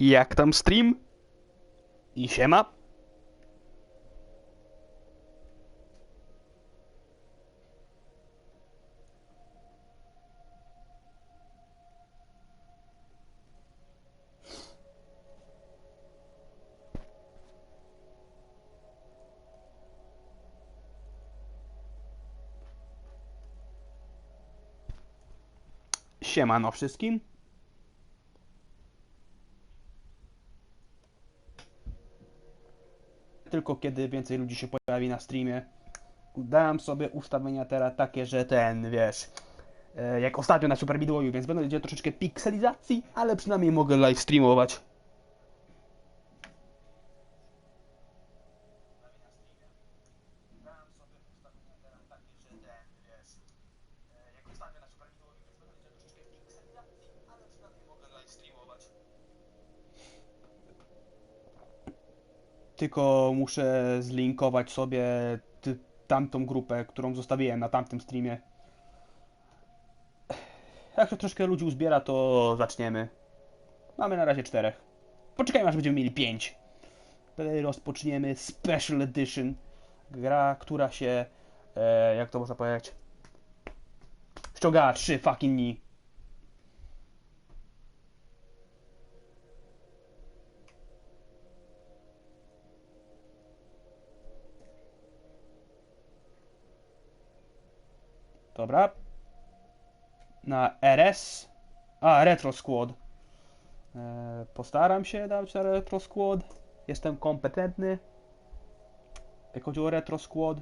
Jak tam stream? I siema. Siemano wszystkim. Tylko kiedy więcej ludzi się pojawi na streamie. Dałem sobie ustawienia teraz takie, że ten, wiesz, e, jak ostatnio na Super Midwayu, więc będzie troszeczkę pikselizacji, ale przynajmniej mogę live streamować. Tylko muszę zlinkować sobie tamtą grupę, którą zostawiłem na tamtym streamie. Jak to troszkę ludzi uzbiera, to zaczniemy. Mamy na razie czterech. Poczekajmy, aż będziemy mieli pięć. Wtedy rozpoczniemy Special Edition. Gra, która się, e, jak to można powiedzieć, ściągała trzy fucking dni. Dobra. Na RS. A, Retro Squad. E, postaram się dać na Retro Squad. Jestem kompetentny. Jak chodzi o Retro Squad.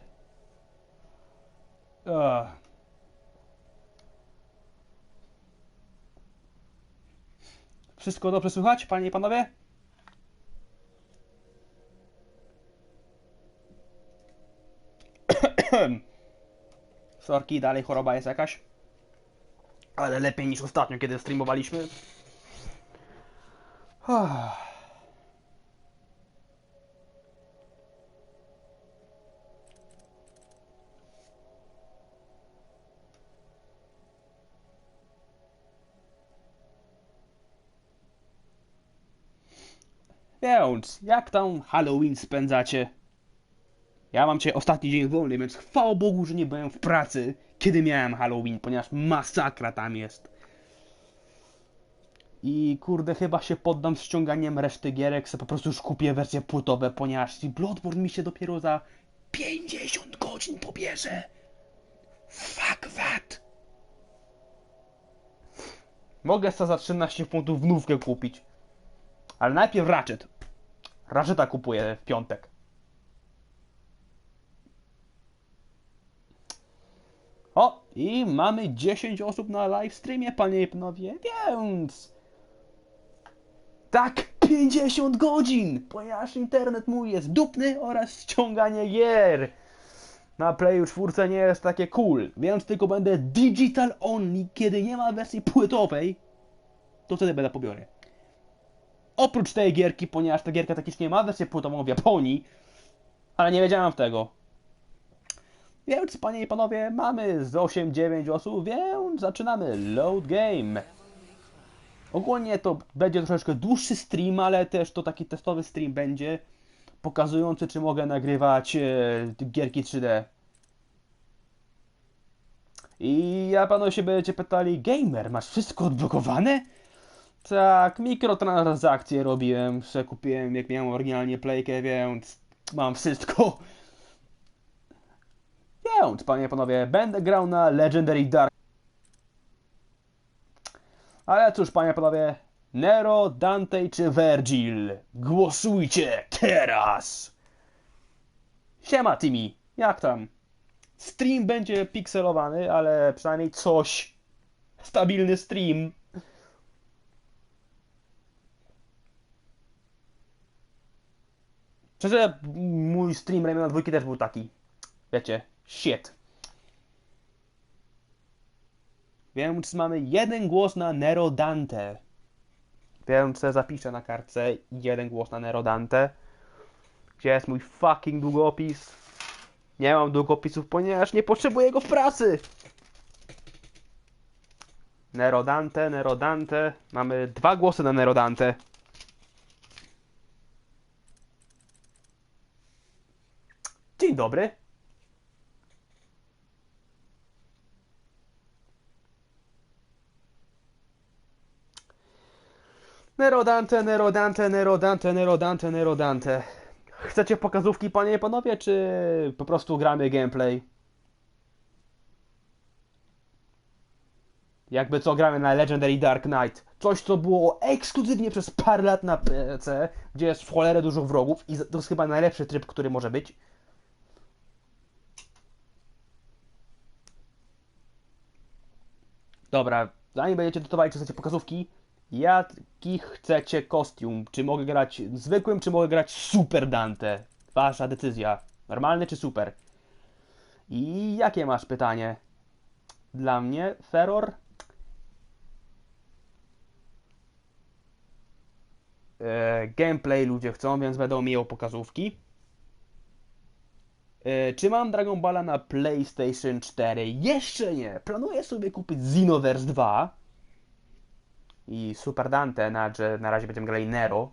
Ugh. Wszystko dobrze słychać, panie i panowie? Sorki, dalej choroba jest jakaś. Ale lepiej niż ostatnio, kiedy streamowaliśmy. Więc, jak tam Halloween spędzacie? Ja mam dzisiaj ostatni dzień wolny, więc chwała Bogu, że nie byłem w pracy, kiedy miałem Halloween, ponieważ masakra tam jest. I kurde, chyba się poddam ściąganiem reszty gierek, sobie po prostu już kupię wersje płytowe, ponieważ Bloodborne mi się dopiero za 50 godzin pobierze. Fuck that. Mogę sobie za 13 funtów wnówkę kupić. Ale najpierw Ratchet. Ratcheta kupuję w piątek. O, i mamy 10 osób na live streamie, panie i panowie, więc... Tak, 50 godzin, ponieważ internet mój jest dupny oraz ściąganie gier na Playu 4 nie jest takie cool, więc tylko będę digital only, kiedy nie ma wersji płytowej, to wtedy będę pobiory. Oprócz tej gierki, ponieważ ta gierka takiś nie ma wersji płytową w Japonii, ale nie wiedziałem tego. Więc, panie i panowie, mamy z 8-9 osób, więc zaczynamy load game. Ogólnie to będzie troszeczkę dłuższy stream, ale też to taki testowy stream będzie, pokazujący, czy mogę nagrywać e, gierki 3D. I ja panu się będziecie pytali, gamer, masz wszystko odblokowane? Tak, mikrotransakcje robiłem, że kupiłem jak miałem oryginalnie playkę, więc mam wszystko. Panie i panowie, będę grał na Legendary Dark. Ale cóż, panie i panowie, Nero, Dante czy Virgil? Głosujcie teraz! Siema, Timmy, jak tam? Stream będzie pikselowany, ale przynajmniej coś. Stabilny stream. Szczerze, mój stream Rayman 2 też był taki. Wiecie, Shit. Więc mamy jeden głos na Nero Dante. Więc zapiszę na kartce jeden głos na Nero Dante. Gdzie jest mój fucking długopis? Nie mam długopisów, ponieważ nie potrzebuję go w pracy. Nero Dante, Nero Dante. Mamy dwa głosy na Nero Dante. Dzień dobry. Nero Dante, Nero Dante, Nero Dante, Nero Dante, Nero Dante. Chcecie pokazówki, panie i panowie, czy po prostu gramy gameplay? Jakby co gramy na Legendary Dark Knight. Coś, co było ekskluzywnie przez parę lat na PC, gdzie jest w cholerę dużo wrogów i to jest chyba najlepszy tryb, który może być. Dobra, zanim będziecie decydowali, czy chcecie pokazówki, jaki chcecie kostium? Czy mogę grać zwykłym, czy mogę grać super Dante? Wasza decyzja. Normalny czy super? I jakie masz pytanie? Dla mnie Feror e, gameplay ludzie chcą, więc będą miał pokazówki. E, czy mam Dragon Balla na PlayStation 4? Jeszcze nie. Planuję sobie kupić Xenoverse 2 i Super Dante, na, że na razie będziemy grali Nero.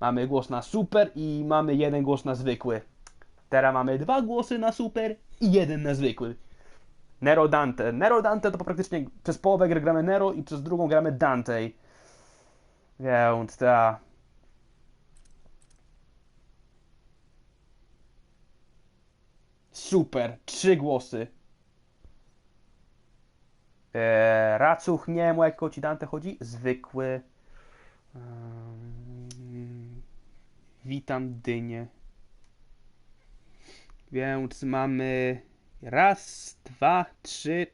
Mamy głos na super i mamy jeden głos na zwykły. Teraz mamy dwa głosy na super i jeden na zwykły. Nero Dante. Nero Dante to praktycznie przez połowę gry gramy Nero i przez drugą gramy Dante. Więc ta. Super. Trzy głosy. Eee, racuch, nie wiem o jakiego ci Dante chodzi. Zwykły. Witam dynię. Więc mamy raz, dwa, trzy,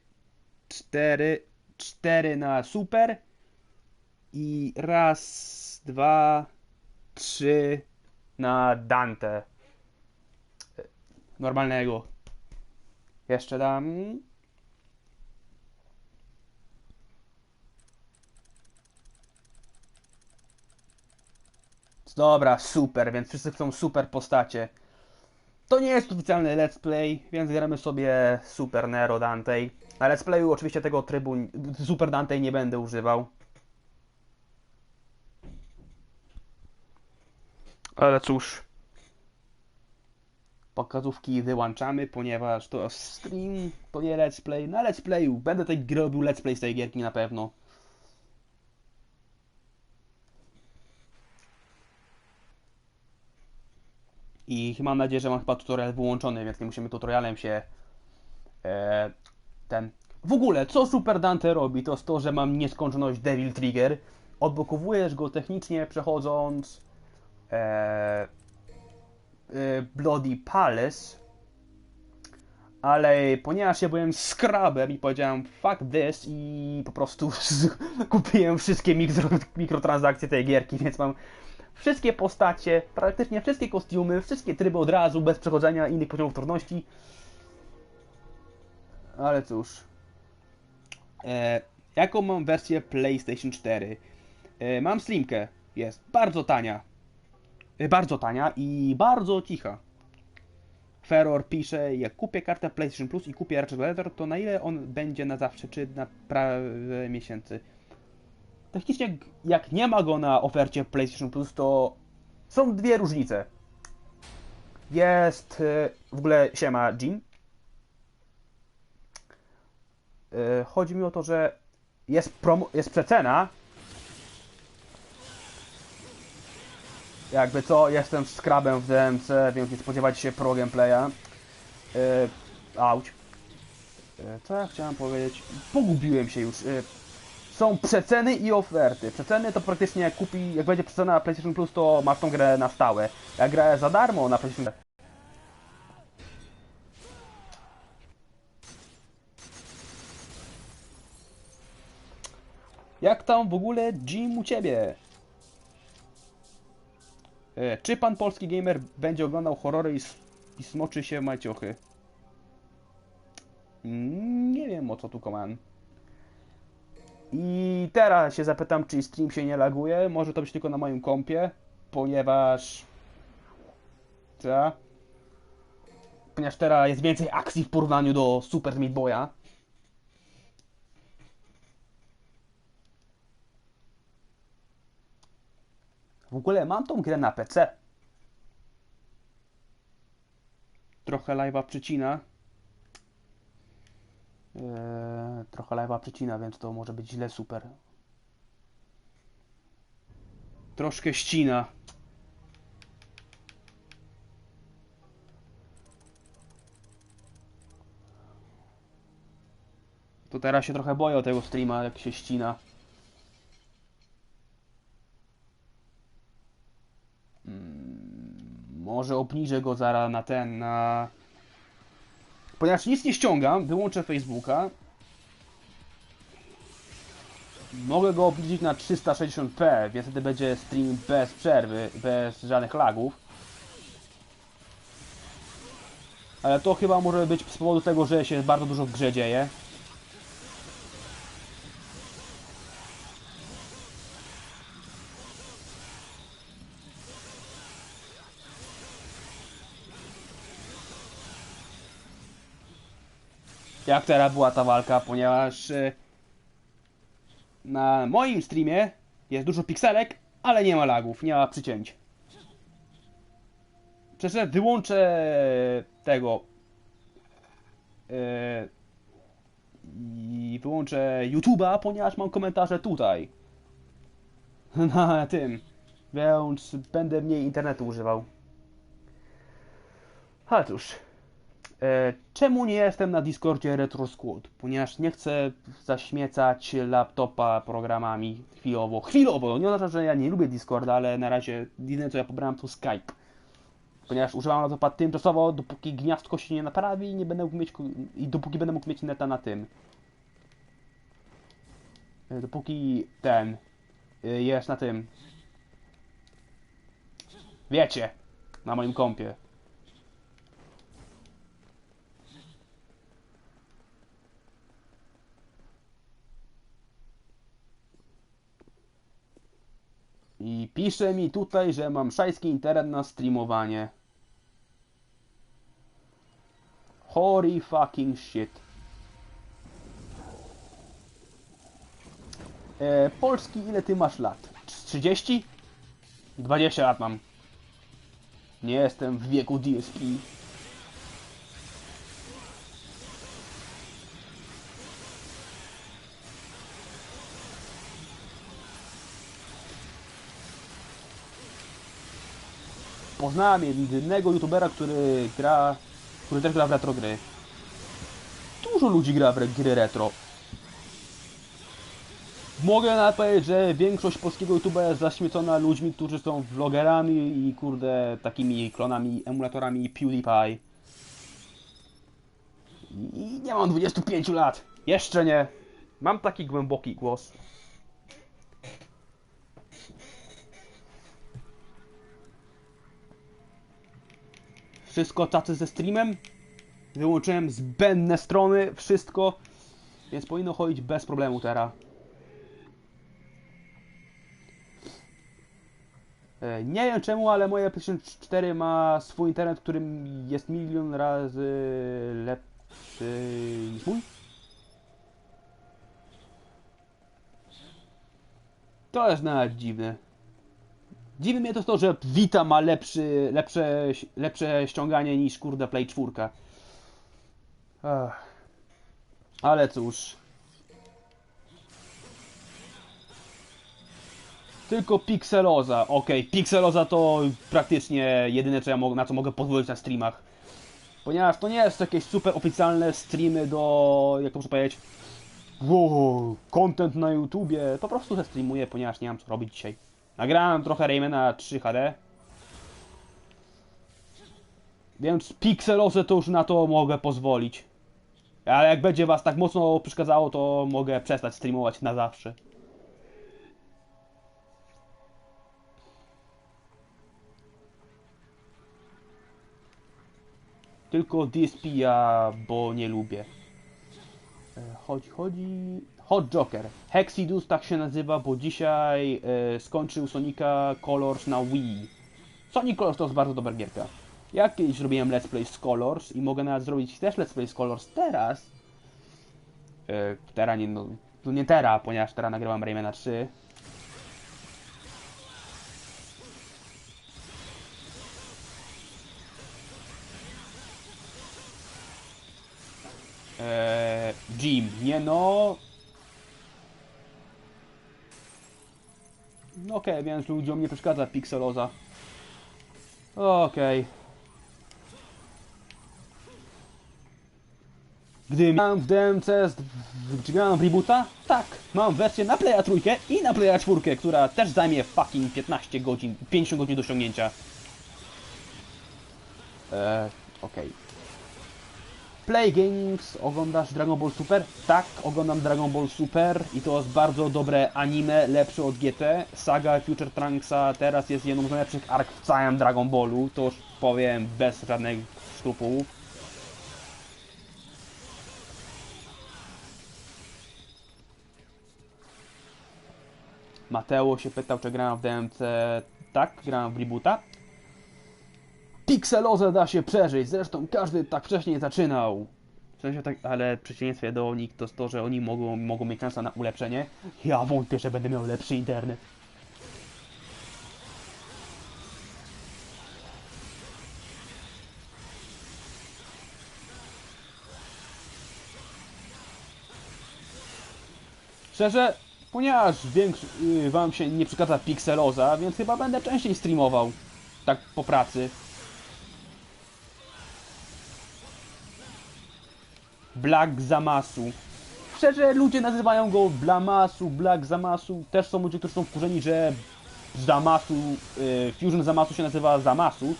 cztery, cztery na super i raz, dwa, trzy na Dante. Normalnego. Jeszcze dam. Dobra, super, więc wszyscy chcą super postacie. To nie jest oficjalny let's play, więc gramy sobie Super Nero Dante. Na let's playu oczywiście tego trybu Super Dante nie będę używał. Ale cóż. Pokazówki wyłączamy, ponieważ to stream, to nie let's play. Na let's playu będę tej robił let's play z tej gierki na pewno. I mam nadzieję, że mam chyba tutorial wyłączony, więc nie musimy tutorialem się e, ten... W ogóle, co Super Dante robi, to jest to, że mam nieskończoność Devil Trigger. Odblokowujesz go technicznie przechodząc e, e, Bloody Palace. Ale ponieważ ja byłem scrubem i powiedziałem fuck this i po prostu kupiłem wszystkie mikro, mikrotransakcje tej gierki, więc mam wszystkie postacie, praktycznie wszystkie kostiumy, wszystkie tryby od razu, bez przechodzenia innych poziomów trudności. Ale cóż. E, jaką mam wersję PlayStation 4? E, mam Slimkę. Jest bardzo tania. E, bardzo tania i bardzo cicha. Feror pisze, jak kupię kartę PlayStation Plus i kupię Ratchet to na ile on będzie na zawsze, czy na parę miesięcy? Technicznie, jak nie ma go na ofercie PlayStation Plus, to są dwie różnice. Jest e, w ogóle siema Jim. E, chodzi mi o to, że jest, promo, jest przecena. Jakby co, jestem skrabem w DMC, więc nie spodziewać się pro gameplaya. Yy, auć. Co ja chciałem powiedzieć? Pogubiłem się już są przeceny i oferty. Przeceny to praktycznie jak kupi, jak będzie przecena na PlayStation Plus, to masz tą grę na stałe. Jak grę za darmo na PlayStation Jak tam w ogóle Jim u Ciebie? E, czy pan polski gamer będzie oglądał horrory i, i smoczy się maciochy? Mm, nie wiem o co tu koman. I teraz się zapytam, czy stream się nie laguje. Może to być tylko na moim kompie, ponieważ... Co? Ponieważ teraz jest więcej akcji w porównaniu do Super Meat Boya. W ogóle mam tą grę na PC. Trochę live'a przycina. Eee, trochę live'a przycina, więc to może być źle super. Troszkę ścina. To teraz się trochę boję tego streama, jak się ścina. Mm, Może obniżę go zaraz na ten, na... Ponieważ nic nie ściągam, wyłączę Facebooka. Mogę go obniżyć na 360p, więc wtedy będzie stream bez przerwy, bez żadnych lagów. Ale to chyba może być z powodu tego, że się bardzo dużo w grze dzieje. Jak teraz była ta walka, ponieważ e, na moim streamie jest dużo pikselek, ale nie ma lagów, nie ma przycięć. Przecież wyłączę tego e, i wyłączę YouTube'a, ponieważ mam komentarze tutaj. Na tym. Więc będę mniej internetu używał. Ale cóż. E, czemu nie jestem na Discordzie Retro Squad? Ponieważ nie chcę zaśmiecać laptopa programami chwilowo. Chwilowo! Nie oznacza, że ja nie lubię Discorda, ale na razie jedyne co ja pobrałem to Skype. Ponieważ używam laptopa tymczasowo, dopóki gniazdko się nie naprawi nie będę mógł mieć, i dopóki będę mógł mieć neta na tym. E, Dopóki ten e, jest na tym. Wiecie, na moim kompie. I pisze mi tutaj, że mam szajski internet na streamowanie. Holy fucking shit. E, Polski, ile ty masz lat? 30? 20 lat mam. Nie jestem w wieku DSP. Poznałem jedynego youtubera, który gra, który też gra w retro gry. Dużo ludzi gra w gry retro. Mogę nawet powiedzieć, że większość polskiego YouTube'a jest zaśmiecona ludźmi, którzy są vlogerami i kurde takimi klonami, emulatorami PewDiePie. I nie mam 25 lat. Jeszcze nie. Mam taki głęboki głos. Wszystko tacy ze streamem. Wyłączyłem zbędne strony, wszystko. Więc powinno chodzić bez problemu teraz. E, Nie wiem czemu, ale moje PlayStation 4 ma swój internet, który jest milion razy lepszy niż mój. To jest nawet dziwne. Dziwi mnie to to, że Vita ma lepszy, lepsze, lepsze ściąganie niż kurde Play 4. Ach. Ale cóż. Tylko Pixeloza. Okej, Pixeloza to praktycznie jedyne, co ja na co mogę pozwolić na streamach. Ponieważ to nie jest jakieś super oficjalne streamy do, jak to muszę powiedzieć, wow, content na YouTubie. Po prostu se streamuję, ponieważ nie mam co robić dzisiaj. Nagrałem trochę Raymana 3 HD. Więc Pixelose to już na to mogę pozwolić. Ale jak będzie was tak mocno przeszkadzało, to mogę przestać streamować na zawsze. Tylko DSP ja, bo nie lubię. E, Chodzi, chodzi... Hot Joker. Hexidus tak się nazywa, bo dzisiaj e, skończył Sonika Colors na Wii. Sonic Colors to jest bardzo dobra gierka. Ja kiedyś robiłem Let's Play z Colors i mogę nawet zrobić też Let's Play z Colors teraz. E, teraz nie, no, no nie teraz, ponieważ teraz nagrywam Raymana 3. Eee, Jim, nie no, Okej, więc ludziom nie przeszkadza pikseloza. Okej. Gdy miałem w DMC, czy miałem reboota? Tak, mam wersję na Playa trójkę i na Playa czwórkę, która też zajmie fucking 15 godzin, 50 godzin do osiągnięcia. Eee, okej. Play Games, oglądasz Dragon Ball Super? Tak, oglądam Dragon Ball Super i to jest bardzo dobre anime, lepsze od GT. Saga Future Trunksa teraz jest jedną z najlepszych ark w całym Dragon Ballu, to już powiem bez żadnych skrupułów. Mateo się pytał, czy grałem w DMC. Tak, grałem w reboota. Pixelozę da się przeżyć, zresztą każdy tak wcześniej zaczynał. W sensie tak, ale przeciwieństwie do nich to jest to, że oni mogą, mogą mieć szansę na ulepszenie. Ja wątpię, że będę miał lepszy internet. Szczerze, ponieważ większy, yy, wam się nie przeszkadza Pixeloza, więc chyba będę częściej streamował. Tak po pracy. Black Zamasu. Szczerze, ludzie nazywają go Blamasu, Black Zamasu. Też są ludzie, którzy są wkurzeni, że Zamasu, yy, Fusion Zamasu się nazywa Zamasu.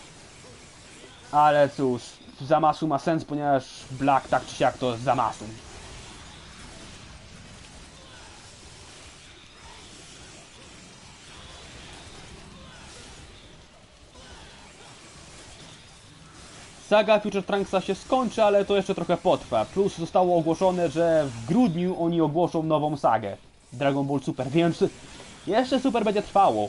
Ale cóż, Zamasu ma sens, ponieważ Black tak czy siak to Zamasu. Saga Future Trunksa się skończy, ale to jeszcze trochę potrwa. Plus zostało ogłoszone, że w grudniu oni ogłoszą nową sagę. Dragon Ball Super, więc jeszcze Super będzie trwało.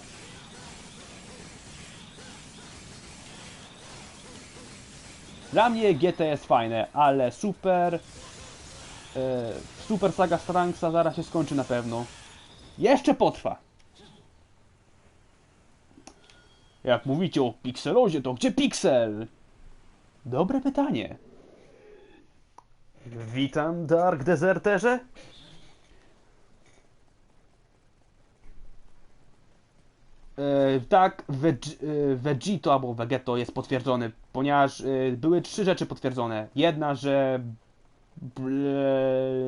Dla mnie GT jest fajne, ale Super... E, super Saga Trunksa zaraz się skończy na pewno. Jeszcze potrwa. Jak mówicie o Pixelozie, to gdzie Pixel? Dobre pytanie. Witam, Dark Deserterze. E, tak, Veg, e, Vegito albo Vegeto jest potwierdzony, ponieważ e, były trzy rzeczy potwierdzone. Jedna, że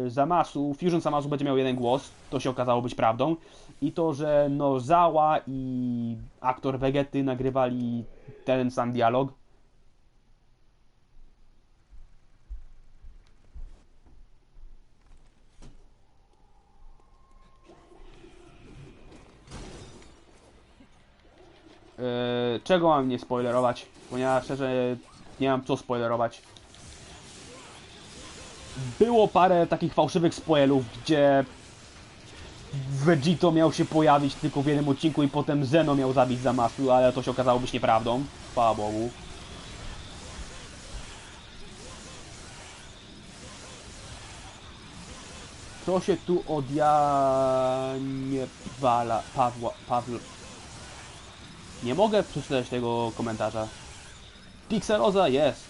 Zamasu, Fusion Zamasu będzie miał jeden głos, to się okazało być prawdą. I to, że Nozawa i aktor Vegety nagrywali ten sam dialog. Eee, czego mam nie spoilerować? Ponieważ szczerze nie mam co spoilerować. Było parę takich fałszywych spoilów, gdzie Vegito miał się pojawić tylko w jednym odcinku i potem Zeno miał zabić Zamasu, ale to się okazało być nieprawdą. Chwała Bogu. Co się tu od Janie Pawla, Pawła, Pawła, nie mogę przeczytać tego komentarza. Pixeloza jest.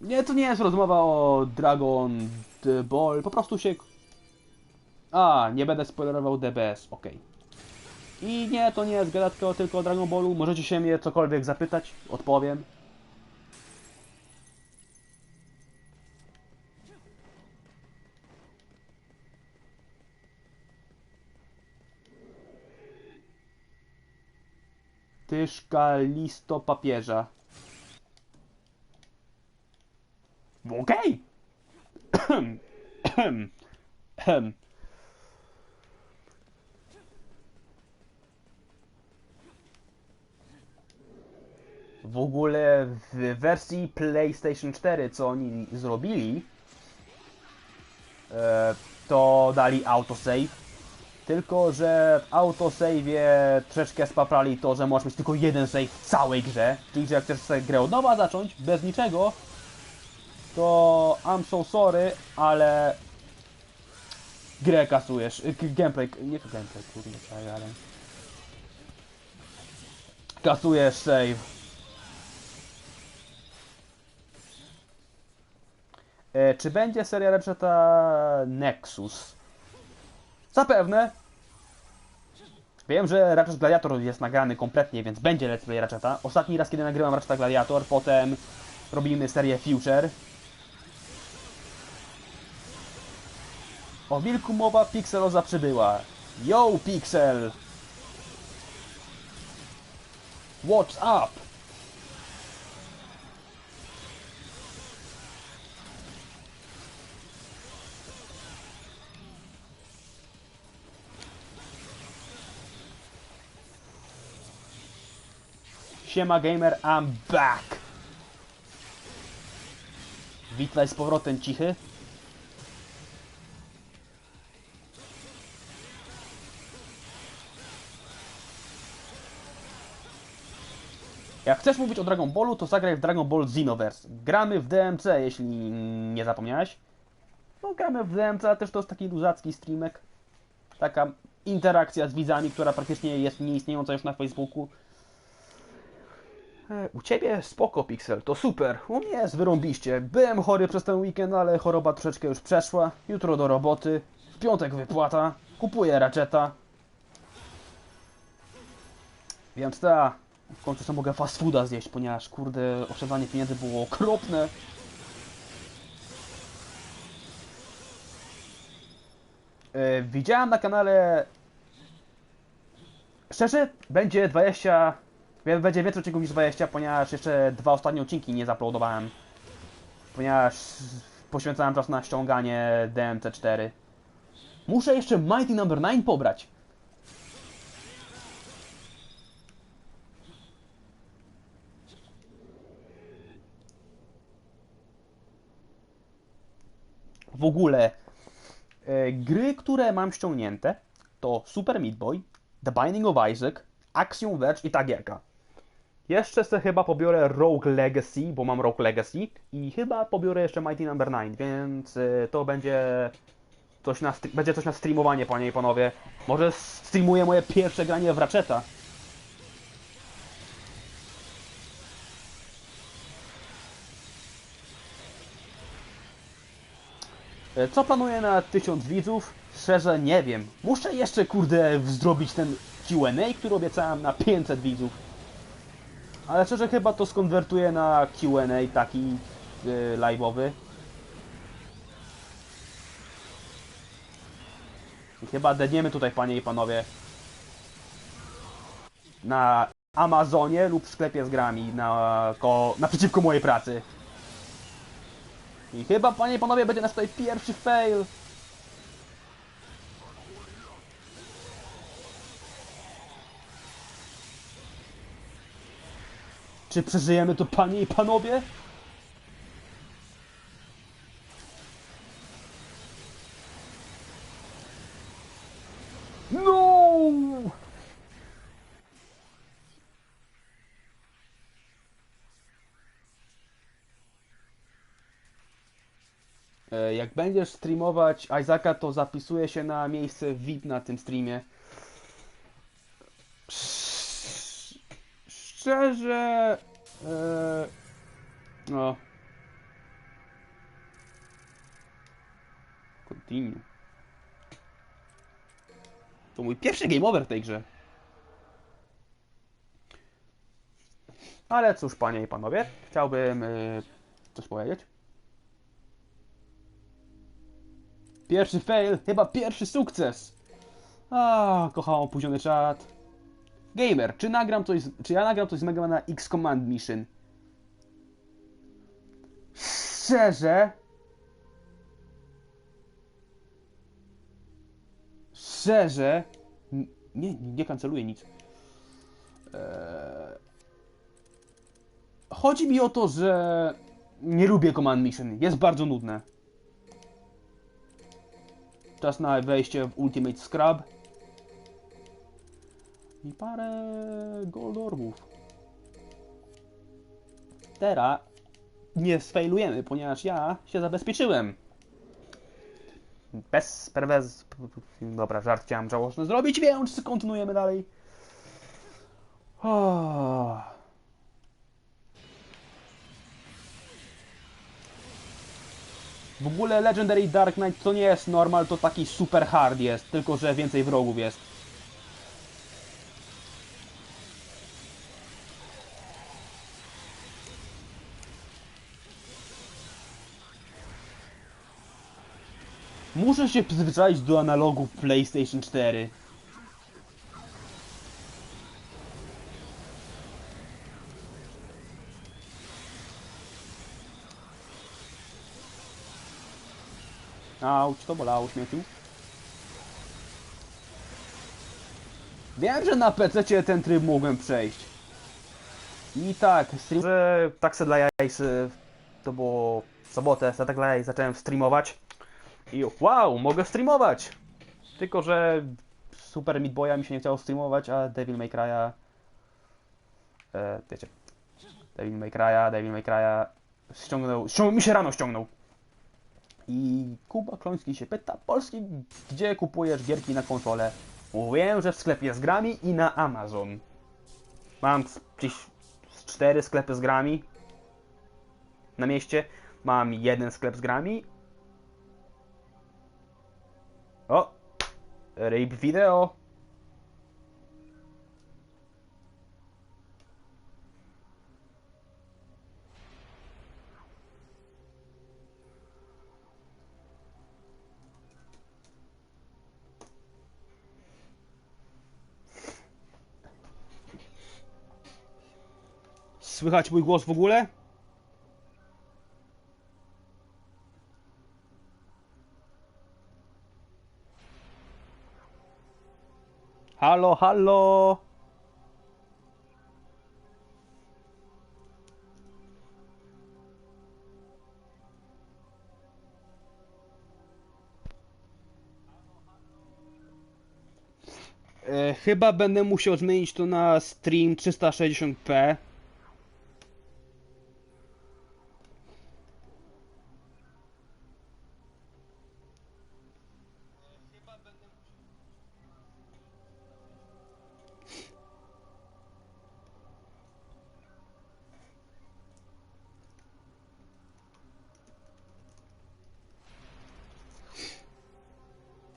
Nie, to nie jest rozmowa o Dragon Ball. Po prostu się... A, nie będę spoilerował DBS, ok. I nie, to nie jest gadatka tylko o Dragon Ballu. Możecie się mnie cokolwiek zapytać, odpowiem. Tyszka listo papieża. Okej. Okay. W ogóle w wersji PlayStation 4, co oni zrobili, e, to dali autosave. Tylko, że w autosave'ie troszeczkę spaprali to, że możesz mieć tylko jeden save w całej grze. Czyli, że jak chcesz sobie grę od nowa zacząć, bez niczego, to I'm so sorry, ale grę kasujesz. Y, gameplay, nie to gameplay, kurde, ale... Kasujesz save. E, czy będzie seria lepsza ta Nexus? Zapewne. Wiem, że Ratchet Gladiator jest nagrany kompletnie, więc będzie Let's Play Ratcheta. Ostatni raz, kiedy nagrywam Ratcheta Gladiator, potem robimy serię Future. O wilku mowa, Pixeloza przybyła. Yo, Pixel! What's up? Siema gamer, I'm back! Witaj z powrotem cichy. Jak chcesz mówić o Dragon Ballu, to zagraj w Dragon Ball Xenoverse. Gramy w DMC, jeśli nie zapomniałeś. No gramy w DMC, ale też to jest taki luzacki streamek. Taka interakcja z widzami, która praktycznie jest nieistniejąca już na Facebooku. E, U ciebie spoko, Pixel, to super. U mnie jest wyrąbiście. Byłem chory przez ten weekend, ale choroba troszeczkę już przeszła. Jutro do roboty. W piątek wypłata. Kupuję raczeta. Więc ta, w końcu sobie mogę fast fooda zjeść, ponieważ kurde, oszczędzanie pieniędzy było okropne. E, Widziałem na kanale Szczerze, będzie 20. Będzie więcej odcinków niż 20, ponieważ jeszcze dwa ostatnie odcinki nie zaplodowałem. Ponieważ poświęcałem czas na ściąganie DMC4. Muszę jeszcze Mighty Number 9 pobrać. W ogóle e, gry, które mam ściągnięte to Super Meat Boy, The Binding of Isaac, Axiom Verge i ta gierka. Jeszcze chyba pobiorę Rogue Legacy, bo mam Rogue Legacy i chyba pobiorę jeszcze Mighty Number 9, więc y, to będzie coś na, będzie coś na streamowanie, panie i panowie. Może streamuję moje pierwsze granie w Ratcheta. E, Co planuję na 1000 widzów? Szczerze nie wiem. Muszę jeszcze kurde zrobić ten Q&A, który obiecałem na 500 widzów. Ale szczerze chyba to skonwertuję na Q&A taki yy, live'owy. I chyba dedniemy tutaj panie i panowie. Na Amazonie lub w sklepie z grami na, ko, naprzeciwko mojej pracy. I chyba, panie i panowie, będzie nasz tutaj pierwszy fail. Czy przeżyjemy to, panie i panowie? No! E, Jak będziesz streamować Isaaca, to zapisuję się na miejsce VIP na tym streamie. Sz- Szczerze. No. Continue. To mój pierwszy game over w tej grze. Ale cóż, panie i panowie, chciałbym e, coś powiedzieć. Pierwszy fail, chyba pierwszy sukces. A, kocham opóźniony czat. Gamer, czy nagram coś, z- czy ja nagram coś z Mega na X Command Mission? Szczerze? Szczerze? Nie, nie kanceluję nic. Eee... Chodzi mi o to, że nie lubię Command Mission. Jest bardzo nudne. Czas na wejście w Ultimate Scrub. I parę gold orbów. Teraz nie sfailujemy, ponieważ ja się zabezpieczyłem. Bez perwez... Dobra, żart chciałem żałosny zrobić, więc kontynuujemy dalej. Oh. W ogóle Legendary Dark Knight to nie jest normal, to taki super hard jest, tylko że więcej wrogów jest. Muszę się przyzwyczaić do analogów PlayStation 4. Auć, to bolało śmieciu. Wiem, że na PC ten tryb mogłem przejść. I tak, stream... Że tak se dla jajs, y, to było w sobotę, tak dla jaj zacząłem streamować. I wow, mogę streamować! Tylko, że Super Meat Boya mi się nie chciało streamować, a Devil May Cry'a... E, wiecie... Devil May Cry'a, Devil May Cry'a... Ściągnął, ściągnął, mi się rano ściągnął. I Kuba Kloński się pyta, Polski, gdzie kupujesz gierki na konsolę? Mówiłem, że w sklepie z grami i na Amazon. Mam gdzieś cztery sklepy z grami na mieście. Mam jeden sklep z grami. O! Rape Video. Słychać mój głos w ogóle? Halo, halo! E, chyba będę musiał zmienić to na stream 360p.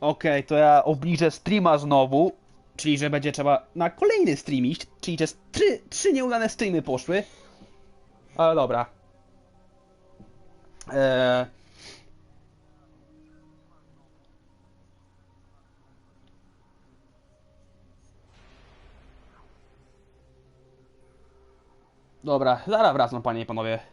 Okej, to ja obliżę streama znowu. Czyli, że będzie trzeba na kolejny stream iść. Czyli, że trzy, trzy nieudane streamy poszły. Ale dobra. Eee... Dobra, zaraz wracam, panie i panowie.